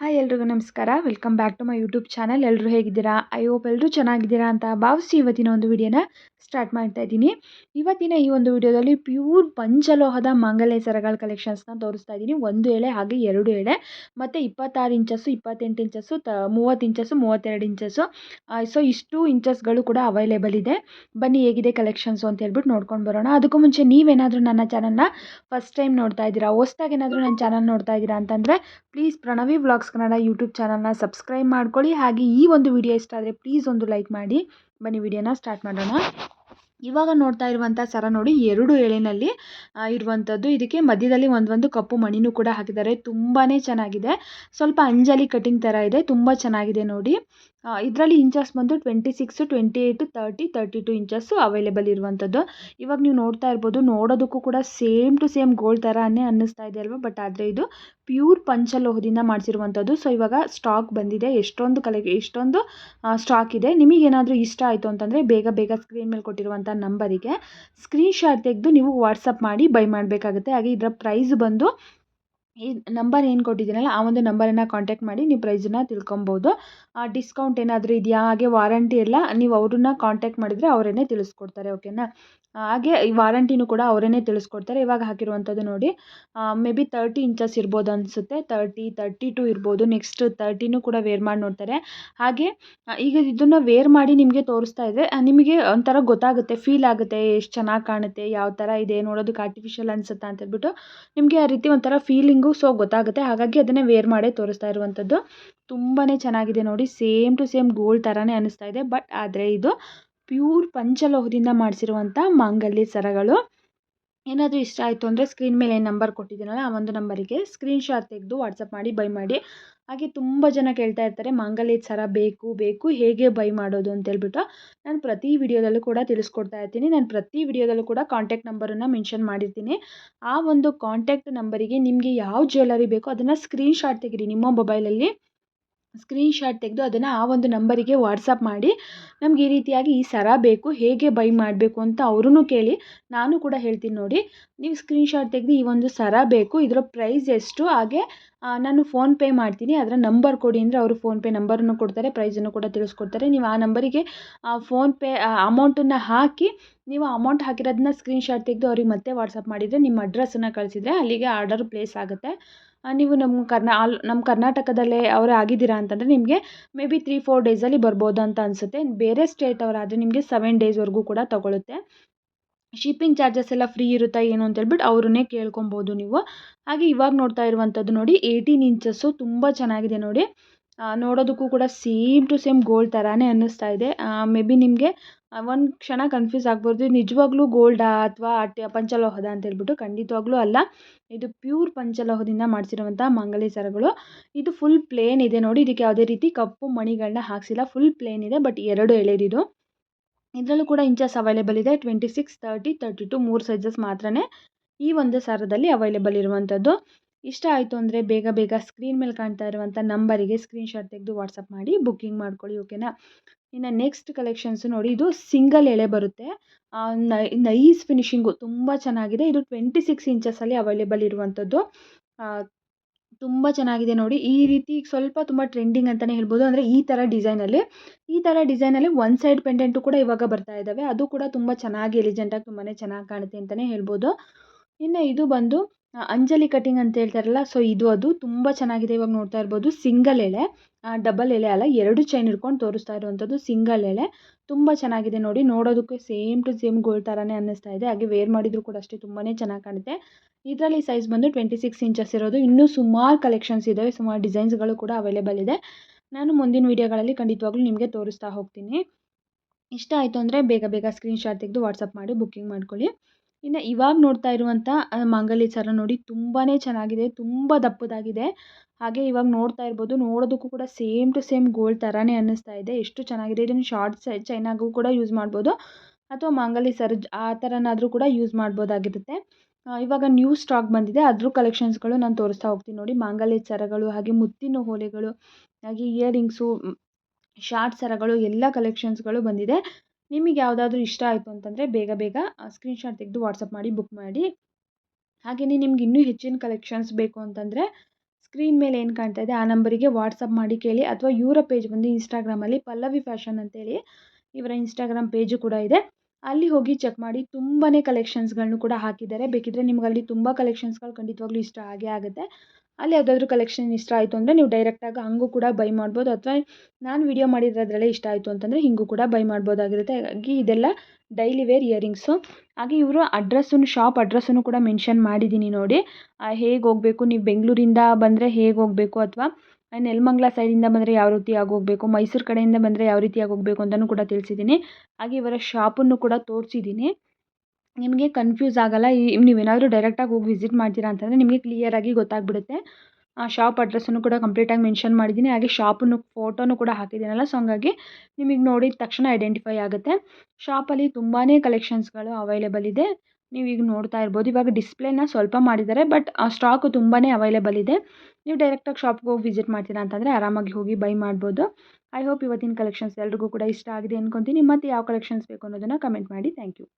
Hi ಎಲ್ರಿಗೂ ನಮಸ್ಕಾರ. Welcome back to my YouTube channel ಎಲ್ಲರೂ ಹೇಗಿದ್ದೀರಾ? ಐ ಹೋಪ್ ಎಲ್ಲರೂ ಚೆನ್ನಾಗಿದ್ದೀರಾ ಅಂತ ಭಾವಿಸಿ ಇವತ್ತಿನ ಒಂದು ವಿಡಿಯೋನ ಸ್ಟಾರ್ಟ್ ಮಾಡ್ತಾ ಇದ್ದೀನಿ. ಇವತ್ತಿನ ಈ ಒಂದು ವಿಡಿಯೋದಲ್ಲಿ ಪ್ಯೂರ್ ಪಂಚಲೋಹದ ಮಂಗಲ್ಯ ಸರಗಳ ಕಲೆಕ್ಷನ್ಸ್ನ ತೋರಿಸ್ತಾ ಇದ್ದೀನಿ. ಒಂದು ಎಳೆ ಹಾಗೆ ಎರಡು ಎಳೆ. ಮತ್ತು ಇಪ್ಪತ್ತಾರು ಇಂಚಸ್ಸು ಇಪ್ಪತ್ತೆಂಟು ಇಂಚಸ್ಸು ತ, ಮೂವತ್ತು ಇಂಚಸ್ಸು ಮೂವತ್ತೆರಡು ಇಂಚಸ್ಸು ಸೊ ಇಷ್ಟು ಇಂಚಸ್ಗಳು ಕೂಡ ಅವೈಲೇಬಲ್ ಇದೆ. ಬನ್ನಿ ಹೇಗಿದೆ ಕಲೆಕ್ಷನ್ಸು ಅಂತ ಹೇಳ್ಬಿಟ್ಟು ನೋಡ್ಕೊಂಡು ಬರೋಣ. ಅದಕ್ಕೂ ಮುಂಚೆ ನೀವೇನಾದರೂ ನನ್ನ ಚಾನಲ್ನ ಫಸ್ಟ್ ಟೈಮ್ ನೋಡ್ತಾ ಇದ್ದೀರಾ, ಹೊಸ್ದಾಗಿ ಏನಾದರೂ ನನ್ನ ಚಾನಲ್ ನೋಡ್ತಾ ಇದ್ದೀರಾ ಅಂತಂದರೆ please Pranavi vlogs Kannada YouTube ಚಾನಲ್ನ ಸಬ್ಸ್ಕ್ರೈಬ್ ಮಾಡ್ಕೊಳ್ಳಿ. ಹಾಗೆ ಈ ಒಂದು ವಿಡಿಯೋ ಇಷ್ಟ ಆದರೆ ಪ್ಲೀಸ್ ಒಂದು ಲೈಕ್ ಮಾಡಿ. ಬನ್ನಿ ವಿಡಿಯೋನ ಸ್ಟಾರ್ಟ್ ಮಾಡೋಣ. ಇವಾಗ ನೋಡ್ತಾ ಇರುವಂಥ ಸರ ನೋಡಿ, ಎರಡು ಎಳೆನಲ್ಲಿ ಇರುವಂಥದ್ದು ಇದಕ್ಕೆ ಮಧ್ಯದಲ್ಲಿ ಒಂದು ಒಂದು ಕಪ್ಪು ಮಣಿನೂ ಕೂಡ ಹಾಕಿದ್ದಾರೆ. ತುಂಬಾ ಚೆನ್ನಾಗಿದೆ. ಸ್ವಲ್ಪ ಅಂಜಲಿ ಕಟಿಂಗ್ ಥರ ಇದೆ. ತುಂಬ ಚೆನ್ನಾಗಿದೆ ನೋಡಿ. ಇದರಲ್ಲಿ ಇಂಚಸ್ ಬಂದು twenty six twenty eight thirty thirty two inches available ಇರುವಂಥದ್ದು. ಇವಾಗ ನೀವು ನೋಡ್ತಾ ಇರ್ಬೋದು, ನೋಡೋದಕ್ಕೂ ಕೂಡ ಸೇಮ್ ಟು ಸೇಮ್ ಗೋಲ್ಡ್ ಥರನೇ ಅನ್ನಿಸ್ತಾ ಇದೆ ಅಲ್ವಾ? ಬಟ್ ಆದರೆ ಇದು ಪ್ಯೂರ್ ಪಂಚಲೋಹದಿಂದ ಮಾಡಿಸಿರುವಂಥದ್ದು. ಸೊ ಇವಾಗ ಸ್ಟಾಕ್ ಬಂದಿದೆ. ಎಷ್ಟೊಂದು ಕಲೆ, ಎಷ್ಟೊಂದು ಸ್ಟಾಕ್ ಇದೆ. ನಿಮಗೇನಾದರೂ ಇಷ್ಟ ಆಯಿತು ಅಂತಂದರೆ ಬೇಗ ಬೇಗ ಸ್ಕ್ರೀನ್ ಮೇಲೆ ಕೊಟ್ಟಿರುವಂಥ ನಂಬರಿಗೆ ಸ್ಕ್ರೀನ್ಶಾಟ್ ತೆಗೆದು ನೀವು ವಾಟ್ಸಪ್ ಮಾಡಿ ಬೈ ಮಾಡಬೇಕಾಗುತ್ತೆ. ಹಾಗೆ ಇದರ ಪ್ರೈಸ್ ಬಂದು ಈ ನಂಬರ್ ಏನು ಕೊಟ್ಟಿದ್ದೀನಲ್ಲ, ಆ ಒಂದು ನಂಬರನ್ನು ಕಾಂಟ್ಯಾಕ್ಟ್ ಮಾಡಿ ನೀವು ಪ್ರೈಸನ್ನ ತಿಳ್ಕೊಬೋದು. ಡಿಸ್ಕೌಂಟ್ ಏನಾದರೂ ಇದೆಯಾ? ಹಾಗೆ ವಾರಂಟಿ ಎಲ್ಲ ನೀವು ಅವ್ರನ್ನ ಕಾಂಟ್ಯಾಕ್ಟ್ ಮಾಡಿದರೆ ಅವರೇ ತಿಳಿಸ್ಕೊಡ್ತಾರೆ ಓಕೆನಾ ಹಾಗೆ ಈ ವಾರಂಟಿನೂ ಕೂಡ ಅವರೇ ತಿಳಿಸ್ಕೊಡ್ತಾರೆ. ಇವಾಗ ಹಾಕಿರುವಂಥದ್ದು ನೋಡಿ ಮೇ ಬಿ ತರ್ಟಿ ಇಂಚಸ್ ಇರ್ಬೋದು ಅನಿಸುತ್ತೆ. ತರ್ಟಿ ತರ್ಟಿ ಟು ಇರ್ಬೋದು ನೆಕ್ಸ್ಟ್ ತರ್ಟಿನೂ ಕೂಡ ವೇರ್ ಮಾಡಿ ನೋಡ್ತಾರೆ. ಹಾಗೆ ಈಗ ಇದನ್ನು ವೇರ್ ಮಾಡಿ ನಿಮಗೆ ತೋರಿಸ್ತಾ ಇದೆ ನಿಮಗೆ ಒಂಥರ ಗೊತ್ತಾಗುತ್ತೆ ಫೀಲ್ ಆಗುತ್ತೆ, ಎಷ್ಟು ಚೆನ್ನಾಗಿ ಕಾಣುತ್ತೆ, ಯಾವ ಥರ ಇದೆ, ನೋಡೋದಕ್ಕೆ ಆರ್ಟಿಫಿಷಿಯಲ್ ಅನಿಸುತ್ತಾ ಅಂತ ಹೇಳ್ಬಿಟ್ಟು, ನಿಮಗೆ ಆ ರೀತಿ ಒಂಥರ ಫೀಲಿಂಗು ಸೊ ಗೊತ್ತಾಗುತ್ತೆ. ಹಾಗಾಗಿ ಅದನ್ನೇ ವೇರ್ ಮಾಡೇ ತೋರಿಸ್ತಾ ಇರುವಂಥದ್ದು ತುಂಬಾ ಚೆನ್ನಾಗಿದೆ ನೋಡಿ. ಸೇಮ್ ಟು ಸೇಮ್ ಗೋಲ್ಡ್ ಥರನೇ ಅನಿಸ್ತಾ ಇದೆ. ಬಟ್ ಆದರೆ ಇದು ಪ್ಯೂರ್ ಪಂಚಲೋಹದಿಂದ ಮಾಡಿಸಿರುವಂಥ ಮಾಂಗಲ್ಯ ಸರಗಳು. ಏನಾದರೂ ಇಷ್ಟ ಆಯಿತು ಅಂದರೆ ಸ್ಕ್ರೀನ್ ಮೇಲೆ ಏನು ನಂಬರ್ ಕೊಟ್ಟಿದ್ದೀನಲ್ಲ ಆ ಒಂದು ನಂಬರಿಗೆ ಸ್ಕ್ರೀನ್ಶಾಟ್ ತೆಗೆದು ವಾಟ್ಸಪ್ ಮಾಡಿ ಬೈ ಮಾಡಿ. ಹಾಗೆ ತುಂಬ ಜನ ಕೇಳ್ತಾ ಇರ್ತಾರೆ ಮಾಂಗಲ್ಯದ ಸರ ಬೇಕು ಬೇಕು, ಹೇಗೆ ಬೈ ಮಾಡೋದು? ಅಂತೇಳ್ಬಿಟ್ಟು ನಾನು ಪ್ರತಿ ವಿಡಿಯೋದಲ್ಲೂ ಕೂಡ ತಿಳಿಸ್ಕೊಡ್ತಾ ಇರ್ತೀನಿ. ನಾನು ಪ್ರತಿ ವಿಡಿಯೋದಲ್ಲೂ ಕೂಡ ಕಾಂಟ್ಯಾಕ್ಟ್ ನಂಬರನ್ನು ಮೆನ್ಷನ್ ಮಾಡಿರ್ತೀನಿ. ಆ ಒಂದು ಕಾಂಟ್ಯಾಕ್ಟ್ ನಂಬರಿಗೆ ನಿಮಗೆ ಯಾವ ಜ್ಯುವೆಲ್ಲರಿ ಬೇಕೋ ಅದನ್ನು ಸ್ಕ್ರೀನ್ಶಾಟ್ ತೆಗೀರಿ ನಿಮ್ಮ ಮೊಬೈಲಲ್ಲಿ ಸ್ಕ್ರೀನ್ಶಾಟ್ ತೆಗೆದು ಅದನ್ನು ಆ ಒಂದು ನಂಬರಿಗೆ ವಾಟ್ಸಪ್ ಮಾಡಿ, ನಮ್ಗೆ ಈ ರೀತಿಯಾಗಿ ಈ ಸರ ಬೇಕು, ಹೇಗೆ ಬೈ ಮಾಡಬೇಕು ಅಂತ ಅವ್ರೂ ಕೇಳಿ, ನಾನು ಕೂಡ ಹೇಳ್ತೀನಿ ನೋಡಿ. ನೀವು ಸ್ಕ್ರೀನ್ಶಾಟ್ ತೆಗೆದು ಈ ಒಂದು ಸರ ಬೇಕು, ಇದರ ಪ್ರೈಸ್ ಎಷ್ಟು, ಹಾಗೆ ನಾನು ಫೋನ್ಪೇ ಮಾಡ್ತೀನಿ, ಅದರ ನಂಬರ್ ಕೊಡಿ ಅಂದರೆ ಅವರು ಫೋನ್ಪೇ ನಂಬರನ್ನು ಕೊಡ್ತಾರೆ, ಪ್ರೈಸನ್ನು ಕೂಡ ತಿಳಿಸ್ಕೊಡ್ತಾರೆ. ನೀವು ಆ ನಂಬರಿಗೆ ಫೋನ್ಪೇ ಅಮೌಂಟನ್ನು ಹಾಕಿ, ನೀವು ಅಮೌಂಟ್ ಹಾಕಿರೋದನ್ನ ಸ್ಕ್ರೀನ್ಶಾಟ್ ತೆಗೆದು ಅವ್ರಿಗೆ ಮತ್ತೆ ವಾಟ್ಸಪ್ ಮಾಡಿದರೆ, ನಿಮ್ಮ ಅಡ್ರೆಸ್ಸನ್ನು ಕಳಿಸಿದರೆ ಅಲ್ಲಿಗೆ ಆರ್ಡರ್ ಪ್ಲೇಸ್ ಆಗುತ್ತೆ. ನೀವು ನಮ್ಮ ಕರ್ನಾ, ಆಲ್ ನಮ್ಮ ಕರ್ನಾಟಕದಲ್ಲೇ ಅವರೇ ಆಗಿದ್ದೀರಾ ಅಂತಂದರೆ ನಿಮಗೆ ಮೇ ಬಿ ತ್ರೀ ಫೋರ್ ಡೇಸಲ್ಲಿ ಬರ್ಬೋದು ಅಂತ ಅನಿಸುತ್ತೆ. ಬೇರೆ ಸ್ಟೇಟ್ ಅವರಾದರೆ ನಿಮಗೆ ಸೆವೆನ್ ಡೇಸ್ವರೆಗೂ ಕೂಡ ತಗೊಳುತ್ತೆ. ಶಿಪ್ಪಿಂಗ್ ಚಾರ್ಜಸ್ ಎಲ್ಲ ಫ್ರೀ ಇರುತ್ತಾ ಏನು ಅಂತ ಹೇಳ್ಬಿಟ್ಟು ಅವ್ರನ್ನೇ ಕೇಳ್ಕೊಬೋದು ನೀವು. ಹಾಗೆ ಇವಾಗ ನೋಡ್ತಾ ಇರುವಂಥದ್ದು ನೋಡಿ ಏಯ್ಟೀನ್ ಇಂಚಸ್ಸು ತುಂಬ ಚೆನ್ನಾಗಿದೆ ನೋಡಿ. ನೋಡೋದಕ್ಕೂ ಕೂಡ ಸೇಮ್ ಟು ಸೇಮ್ ಗೋಲ್ಡ್ ಥರಾನೇ ಅನ್ನಿಸ್ತಾ ಇದೆ. ಮೇ ಬಿ ನಿಮಗೆ ಒಂದು ಕ್ಷಣ ಕನ್ಫ್ಯೂಸ್ ಆಗ್ಬೋದು ನಿಜವಾಗ್ಲೂ ಗೋಲ್ಡಾ ಅಥವಾ ಪಂಚಲೋಹದ ಅಂತ ಹೇಳ್ಬಿಟ್ಟು ಖಂಡಿತವಾಗ್ಲೂ ಅಲ್ಲ. ಇದು ಪ್ಯೂರ್ ಪಂಚಲೋಹದಿಂದ ಮಾಡಿಸಿರುವಂಥ ಮಂಗಲಿ ಸರಗಳು. ಇದು ಫುಲ್ ಪ್ಲೇನ್ ಇದೆ ನೋಡಿ. ಇದಕ್ಕೆ ಯಾವುದೇ ರೀತಿ ಕಪ್ಪು ಮಣಿಗಳನ್ನ ಹಾಕ್ಸಿಲ್ಲ. ಫುಲ್ ಪ್ಲೇನ್ ಇದೆ ಬಟ್ ಎರಡು ಎಳೆದಿದು ಇದರಲ್ಲೂ ಕೂಡ ಇಂಚಸ್ ಅವೈಲೇಬಲ್ ಇದೆ. Twenty six thirty thirty two ಮೂರು ಸೈಜಸ್ ಮಾತ್ರನೇ ಈ ಒಂದು ಸರದಲ್ಲಿ ಅವೈಲೇಬಲ್ ಇರುವಂಥದ್ದು ಇಷ್ಟ ಆಯಿತು ಅಂದರೆ ಬೇಗ ಬೇಗ ಸ್ಕ್ರೀನ್ ಮೇಲೆ ಕಾಣ್ತಾ ಇರುವಂಥ ನಂಬರಿಗೆ ಸ್ಕ್ರೀನ್ಶಾಟ್ ತೆಗೆದು ವಾಟ್ಸಪ್ ಮಾಡಿ ಬುಕ್ಕಿಂಗ್ ಮಾಡ್ಕೊಳ್ಳಿ ಓಕೆನಾ ಇನ್ನು ನೆಕ್ಸ್ಟ್ ಕಲೆಕ್ಷನ್ಸು ನೋಡಿ, ಇದು ಸಿಂಗಲ್ ಎಳೆ ಬರುತ್ತೆ. ನೈಸ್ ಫಿನಿಶಿಂಗು ತುಂಬ ಚೆನ್ನಾಗಿದೆ. ಇದು ಟ್ವೆಂಟಿ ಸಿಕ್ಸ್ ಇಂಚಸ್ಸಲ್ಲಿ ಅವೈಲೇಬಲ್ ಇರುವಂಥದ್ದು ತುಂಬ ಚೆನ್ನಾಗಿದೆ ನೋಡಿ. ಈ ರೀತಿ ಸ್ವಲ್ಪ ತುಂಬ ಟ್ರೆಂಡಿಂಗ್ ಅಂತಲೇ ಹೇಳ್ಬೋದು. ಅಂದರೆ ಈ ಥರ ಡಿಸೈನಲ್ಲಿ ಈ ಥರ ಡಿಸೈನಲ್ಲಿ ಒನ್ ಸೈಡ್ ಪೆಂಡೆಂಟು ಕೂಡ ಇವಾಗ ಬರ್ತಾ ಇದ್ದಾವೆ ಅದು ಕೂಡ ತುಂಬ ಚೆನ್ನಾಗಿ ಎಲಿಜೆಂಟಾಗಿ ತುಂಬಾ ಚೆನ್ನಾಗಿ ಕಾಣುತ್ತೆ ಅಂತಲೇ ಹೇಳ್ಬೋದು. ಇನ್ನು ಇದು ಬಂದು ಅಂಜಲಿ ಕಟಿಂಗ್ ಅಂತ ಹೇಳ್ತಾರಲ್ಲ, ಸೊ ಇದು ಅದು ತುಂಬ ಚೆನ್ನಾಗಿದೆ. ಇವಾಗ ನೋಡ್ತಾ ಇರ್ಬೋದು, ಸಿಂಗಲ್ ಎಳೆ ಡಬಲ್ ಎಳೆ ಅಲ್ಲ, ಎರಡು ಚೈನ್ ಹಿಡ್ಕೊಂಡು ತೋರಿಸ್ತಾ ಇರುವಂಥದ್ದು ಸಿಂಗಲ್ ಎಳೆ. ತುಂಬ ಚೆನ್ನಾಗಿದೆ ನೋಡಿ, ನೋಡೋದಕ್ಕೆ ಸೇಮ್ ಟು ಸೇಮ್ ಗೋಲ್ಡ್ ಥರನೇ ಅನ್ನಿಸ್ತಾ ಇದೆ. ಹಾಗೆ ವೇರ್ ಮಾಡಿದ್ರು ಕೂಡ ಅಷ್ಟೇ ತುಂಬಾ ಚೆನ್ನಾಗಿ ಕಾಣುತ್ತೆ. ಇದರಲ್ಲಿ ಸೈಜ್ ಬಂದು ಟ್ವೆಂಟಿ ಸಿಕ್ಸ್ ಇಂಚಸ್ ಇರೋದು. ಇನ್ನೂ ಸುಮಾರು ಕಲೆಕ್ಷನ್ಸ್ ಇದಾವೆ, ಸುಮಾರು ಡಿಸೈನ್ಸ್ಗಳು ಕೂಡ ಅವೈಲೇಬಲ್ ಇದೆ. ನಾನು ಮುಂದಿನ ವೀಡಿಯೋಗಳಲ್ಲಿ ಖಂಡಿತವಾಗ್ಲೂ ನಿಮಗೆ ತೋರಿಸ್ತಾ ಹೋಗ್ತೀನಿ. ಇಷ್ಟ ಆಯಿತು ಅಂದರೆ ಬೇಗ ಬೇಗ ಸ್ಕ್ರೀನ್ಶಾಟ್ ತೆಗೆದು ವಾಟ್ಸಪ್ ಮಾಡಿ ಬುಕ್ಕಿಂಗ್ ಮಾಡ್ಕೊಳ್ಳಿ. ಇನ್ನು ಇವಾಗ ನೋಡ್ತಾ ಇರುವಂಥ ಮಾಂಗಲ್ಯ ಸರ ನೋಡಿ ತುಂಬಾ ಚೆನ್ನಾಗಿದೆ, ತುಂಬ ದಪ್ಪದಾಗಿದೆ. ಹಾಗೆ ಇವಾಗ ನೋಡ್ತಾ ಇರ್ಬೋದು, ನೋಡೋದಕ್ಕೂ ಕೂಡ ಸೇಮ್ ಟು ಸೇಮ್ ಗೋಲ್ಡ್ ಥರನೇ ಅನ್ನಿಸ್ತಾ ಇದೆ. ಎಷ್ಟು ಚೆನ್ನಾಗಿದೆ, ಇದನ್ನು ಶಾರ್ಟ್ ಸೈ, ಚೈನಾಗೂ ಕೂಡ ಯೂಸ್ ಮಾಡ್ಬೋದು. ಅಥವಾ ಮಾಂಗಲ್ಯ ಸರ ಆ ಥರನಾದರೂ ಕೂಡ ಯೂಸ್ ಮಾಡ್ಬೋದಾಗಿರುತ್ತೆ. ಇವಾಗ ನ್ಯೂ ಸ್ಟಾಕ್ ಬಂದಿದೆ, ಅದ್ರ ಕಲೆಕ್ಷನ್ಸ್ಗಳು ನಾನು ತೋರಿಸ್ತಾ ಹೋಗ್ತೀನಿ ನೋಡಿ. ಮಾಂಗಲ್ಯ ಸರಗಳು ಹಾಗೆ ಮುತ್ತಿನ ಓಲೆಗಳು ಹಾಗೆ ಇಯರಿಂಗ್ಸು, ಶಾರ್ಟ್ ಸರಗಳು ಎಲ್ಲ ಕಲೆಕ್ಷನ್ಸ್ಗಳು ಬಂದಿದೆ. ನಿಮಗೆ ಯಾವುದಾದ್ರೂ ಇಷ್ಟ ಆಯಿತು ಅಂತಂದರೆ ಬೇಗ ಬೇಗ ಸ್ಕ್ರೀನ್ಶಾಟ್ ತೆಗೆದು ವಾಟ್ಸಪ್ ಮಾಡಿ ಬುಕ್ ಮಾಡಿ. ಹಾಗೆಯೇ ನಿಮ್ಗೆ ಇನ್ನೂ ಹೆಚ್ಚಿನ ಕಲೆಕ್ಷನ್ಸ್ ಬೇಕು ಅಂತಂದರೆ ಸ್ಕ್ರೀನ್ ಮೇಲೆ ಏನು ಕಾಣ್ತಾ ಇದೆ, ಆ ನಂಬರಿಗೆ ವಾಟ್ಸಪ್ ಮಾಡಿ ಕೇಳಿ ಅಥವಾ ಇವರ ಪೇಜ್ ಬಂದು ಇನ್ಸ್ಟಾಗ್ರಾಮಲ್ಲಿ ಪಲ್ಲವಿ ಫ್ಯಾಷನ್ ಅಂತೇಳಿ ಇವರ ಇನ್ಸ್ಟಾಗ್ರಾಮ್ ಪೇಜು ಕೂಡ ಇದೆ. ಅಲ್ಲಿ ಹೋಗಿ ಚೆಕ್ ಮಾಡಿ ತುಂಬಾ ಕಲೆಕ್ಷನ್ಸ್ಗಳನ್ನು ಕೂಡ ಹಾಕಿದ್ದಾರೆ. ಬೇಕಿದ್ದರೆ ನಿಮ್ಗೆ ಅಲ್ಲಿ ತುಂಬ ಕಲೆಕ್ಷನ್ಸ್ಗಳು ಖಂಡಿತವಾಗ್ಲೂ ಇಷ್ಟ ಆಗೇ ಆಗುತ್ತೆ. ಅಲ್ಲಿ ಯಾವುದಾದ್ರು ಕಲೆಕ್ಷನ್ ಇಷ್ಟ ಆಯಿತು ಅಂದರೆ ನೀವು ಡೈರೆಕ್ಟಾಗಿ ಹಂಗೂ ಕೂಡ ಬೈ ಮಾಡ್ಬೋದು. ಅಥವಾ ನಾನು ವಿಡಿಯೋ ಮಾಡಿರೋದ್ರಲ್ಲೇ ಇಷ್ಟ ಆಯಿತು ಅಂತಂದರೆ ಹಿಂಗೂ ಕೂಡ ಬೈ ಮಾಡ್ಬೋದಾಗಿರುತ್ತೆ. ಹಾಗಾಗಿ ಇದೆಲ್ಲ ಡೈಲಿ ವೇರ್ ಇಯರಿಂಗ್ಸು ಹಾಗೆ ಇವರು ಅಡ್ರೆಸ್ಸನ್ನು ಶಾಪ್ ಅಡ್ರೆಸ್ಸನ್ನು ಕೂಡ ಮೆನ್ಷನ್ ಮಾಡಿದ್ದೀನಿ ನೋಡಿ. ಹೇಗೆ ಹೋಗಬೇಕು? ನೀವು ಬೆಂಗಳೂರಿಂದ ಬಂದರೆ ಹೇಗೆ ಹೋಗಬೇಕು? ಅಥವಾ ನೆಲಮಂಗ್ಲ ಸೈಡಿಂದ ಬಂದರೆ ಯಾವ ರೀತಿಯಾಗಿ ಹೋಗಬೇಕು? ಮೈಸೂರು ಕಡೆಯಿಂದ ಬಂದರೆ ಯಾವ ರೀತಿಯಾಗಿ ಹೋಗಬೇಕು ಅಂತಲೂ ಕೂಡ ತಿಳಿಸಿದ್ದೀನಿ ಹಾಗೆ ಇವರ ಶಾಪನ್ನು ಕೂಡ ತೋರಿಸಿದ್ದೀನಿ ನಿಮಗೆ ಕನ್ಫ್ಯೂಸ್ ಆಗೋಲ್ಲ. ಈ ನೀವೇನಾದರೂ ಡೈರೆಕ್ಟಾಗಿ ಹೋಗಿ ವಿಸಿಟ್ ಮಾಡ್ತೀರಾ ಅಂತಂದರೆ ನಿಮಗೆ ಕ್ಲಿಯರಾಗಿ ಗೊತ್ತಾಗ್ಬಿಡುತ್ತೆ. ಆ ಶಾಪ್ ಅಡ್ರೆಸ್ಸನ್ನು ಕೂಡ ಕಂಪ್ಲೀಟಾಗಿ ಮೆನ್ಷನ್ ಮಾಡಿದ್ದೀನಿ ಹಾಗೆ ಶಾಪನ್ನು ಫೋಟೋನು ಕೂಡ ಹಾಕಿದ್ದೀನಲ್ಲ ಸೊ ಹಂಗಾಗಿ ನಿಮಗೆ ನೋಡಿದ ತಕ್ಷಣ ಐಡೆಂಟಿಫೈ ಆಗುತ್ತೆ. ಶಾಪಲ್ಲಿ ತುಂಬಾ ಕಲೆಕ್ಷನ್ಸ್ಗಳು ಅವೈಲೇಬಲ್ ಇದೆ. ನೀವು ಈಗ ನೋಡ್ತಾ ಇರ್ಬೋದು. ಇವಾಗ ಡಿಸ್ಪ್ಲೇನ ಸ್ವಲ್ಪ ಮಾಡಿದ್ದಾರೆ ಬಟ್ ಆ ಸ್ಟಾಕು ತುಂಬಾ ಅವೈಲೇಬಲ್ ಇದೆ. ನೀವು ಡೈರೆಕ್ಟಾಗಿ ಶಾಪ್ಗೆ ಹೋಗಿ ವಿಸಿಟ್ ಮಾಡ್ತೀರಾ ಅಂತಂದರೆ ಆರಾಮಾಗಿ ಹೋಗಿ ಬೈ ಮಾಡ್ಬೋದು. ಐ ಹೋಪ್ ಇವತ್ತಿನ ಕಲೆಕ್ಷನ್ಸ್ ಎಲ್ರಿಗೂ ಕೂಡ ಇಷ್ಟ ಆಗಿದೆ ಅನ್ಕೊತೀನಿ. ಮತ್ತು ಯಾವ ಕಲೆಕ್ಷನ್ಸ್ ಬೇಕು ಅನ್ನೋದನ್ನು ಕಮೆಂಟ್ ಮಾಡಿ. Thank you